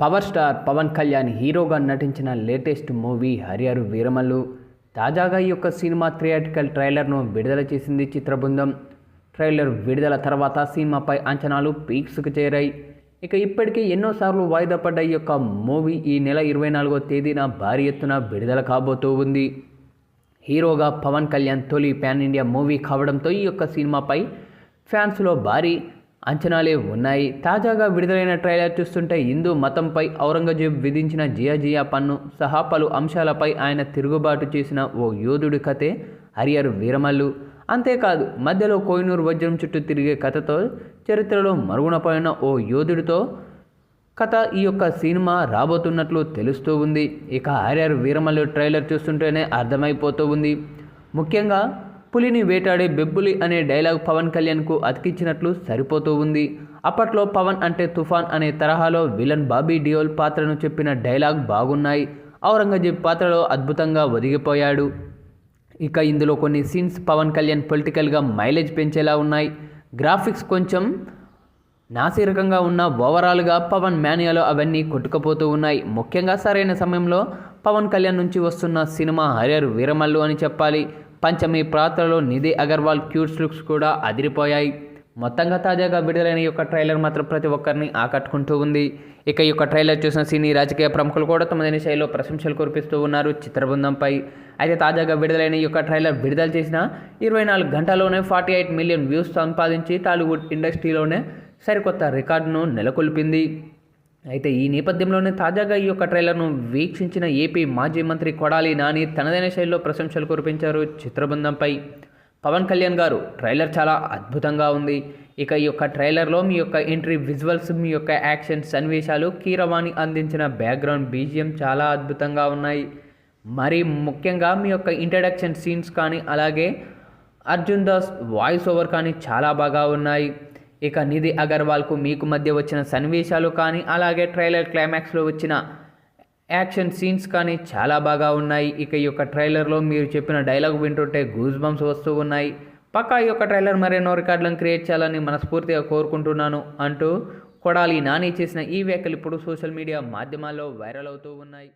Power star Pawan Kalyan హీరోగా నటించిన latest movie హరిహరు Veeramallu. తాజాగా ఈ యొక్క సినిమా థియేటికల్ ట్రైలర్ను విడుదల చేసింది చిత్రబృందం. ట్రైలర్ విడుదల తర్వాత సినిమాపై అంచనాలు పీక్స్కు చేరాయి. ఇక ఇప్పటికే ఎన్నోసార్లు వాయిదా పడ్డ ఈ యొక్క మూవీ ఈ నెల ఇరవై నాలుగో తేదీన భారీ ఎత్తున విడుదల కాబోతూ ఉంది. హీరోగా పవన్ కళ్యాణ్ తొలి ప్యాన్ ఇండియా మూవీ కావడంతో ఈ యొక్క సినిమాపై ఫ్యాన్స్లో భారీ అంచనాలే ఉన్నాయి. తాజాగా విడుదలైన ట్రైలర్ చూస్తుంటే హిందూ మతంపై ఔరంగజేబ్ విధించిన జియా జియా పన్ను సహా పలు అంశాలపై ఆయన తిరుగుబాటు చేసిన ఓ యోధుడి కథే హరియర్ వీరమల్లు. అంతేకాదు మధ్యలో కోయినూరు వజ్రం చుట్టూ తిరిగే కథతో చరిత్రలో మరుగునపడిన ఓ యోధుడితో కథ ఈ యొక్క సినిమా రాబోతున్నట్లు తెలుస్తూ ఉంది. ఇక ఆర్ఆర్ వీరమల్లు ట్రైలర్ చూస్తుంటేనే అర్థమైపోతూ ఉంది. ముఖ్యంగా పులిని వేటాడే బెబ్బులి అనే డైలాగ్ పవన్ కళ్యాణ్కు అతికించినట్లు సరిపోతూ ఉంది. అప్పట్లో పవన్ అంటే తుఫాన్ అనే తరహాలో విలన్ బాబీ డియోల్ పాత్రను చెప్పిన డైలాగ్ బాగున్నాయి. ఔరంగజేబ్ పాత్రలో అద్భుతంగా ఒదిగిపోయాడు. ఇక ఇందులో కొన్ని సీన్స్ పవన్ కళ్యాణ్ పొలిటికల్గా మైలేజ్ పెంచేలా ఉన్నాయి. గ్రాఫిక్స్ కొంచెం నాసిరకంగా ఉన్న ఓవరాల్గా పవన్ మేనియాలో అవన్నీ కొట్టుకుపోతూ ఉన్నాయి. ముఖ్యంగా సరైన సమయంలో పవన్ కళ్యాణ్ నుంచి వస్తున్న సినిమా హరియర్ వీరమల్లు అని చెప్పాలి. పంచమి పాత్రలో నిధి అగర్వాల్ క్యూట్స్ లుక్స్ కూడా అదిరిపోయాయి. మొత్తంగా తాజాగా విడుదలైన ఈ యొక్క ట్రైలర్ మాత్రం ప్రతి ఒక్కరిని ఆకట్టుకుంటూ ఉంది. ఇక ఈ యొక్క ట్రైలర్ చూసిన సినీ రాజకీయ ప్రముఖులు కూడా తమదైన శైలిలో ప్రశంసలు కురిపిస్తూ ఉన్నారు చిత్రబృందంపై. అయితే తాజాగా విడుదలైన ఈ యొక్క ట్రైలర్ విడుదల చేసిన ఇరవై నాలుగు గంటల్లోనే ఫార్టీ ఎయిట్ మిలియన్ వ్యూస్ సంపాదించి టాలీవుడ్ ఇండస్ట్రీలోనే సరికొత్త రికార్డును నెలకొల్పింది. అయితే ఈ నేపథ్యంలోనే తాజాగా ఈ యొక్క ట్రైలర్ను వీక్షించిన ఏపీ మాజీ మంత్రి కొడాలి నాని తనదైన శైలిలో ప్రశంసలు కురిపించారు చిత్రబృందంపై. పవన్ కళ్యాణ్ గారు ట్రైలర్ చాలా అద్భుతంగా ఉంది. ఇక ఈ యొక్క ట్రైలర్లో మీ యొక్క ఎంట్రీ విజువల్స్ మీ యొక్క యాక్షన్ సన్నివేశాలు కీరవాణి అందించిన బ్యాక్గ్రౌండ్ బీజిఎం చాలా అద్భుతంగా ఉన్నాయి. మరి ముఖ్యంగా మీ యొక్క ఇంట్రడక్షన్ సీన్స్ కానీ అలాగే అర్జున్ దాస్ వాయిస్ ఓవర్ కానీ చాలా బాగా ఉన్నాయి. ఇక నిధి అగర్వాల్కు మీకు మధ్య వచ్చిన సన్నివేశాలు కానీ అలాగే ట్రైలర్ క్లైమాక్స్లో వచ్చిన యాక్షన్ సీన్స్ కానీ చాలా బాగా ఉన్నాయి. ఇక ఈ యొక్క ట్రైలర్లో మీరు చెప్పిన డైలాగ్ వింటుంటే గూజ్ బంప్స్ వస్తూ ఉన్నాయి. పక్కా ఈ యొక్క ట్రైలర్ మరెన్నో రికార్డులను క్రియేట్ చేయాలని మనస్ఫూర్తిగా కోరుకుంటున్నాను అంటూ కొడాలి నాని చేసిన ఈ వ్యాఖ్యలు ఇప్పుడు సోషల్ మీడియా మాధ్యమాల్లో వైరల్ అవుతూ ఉన్నాయి.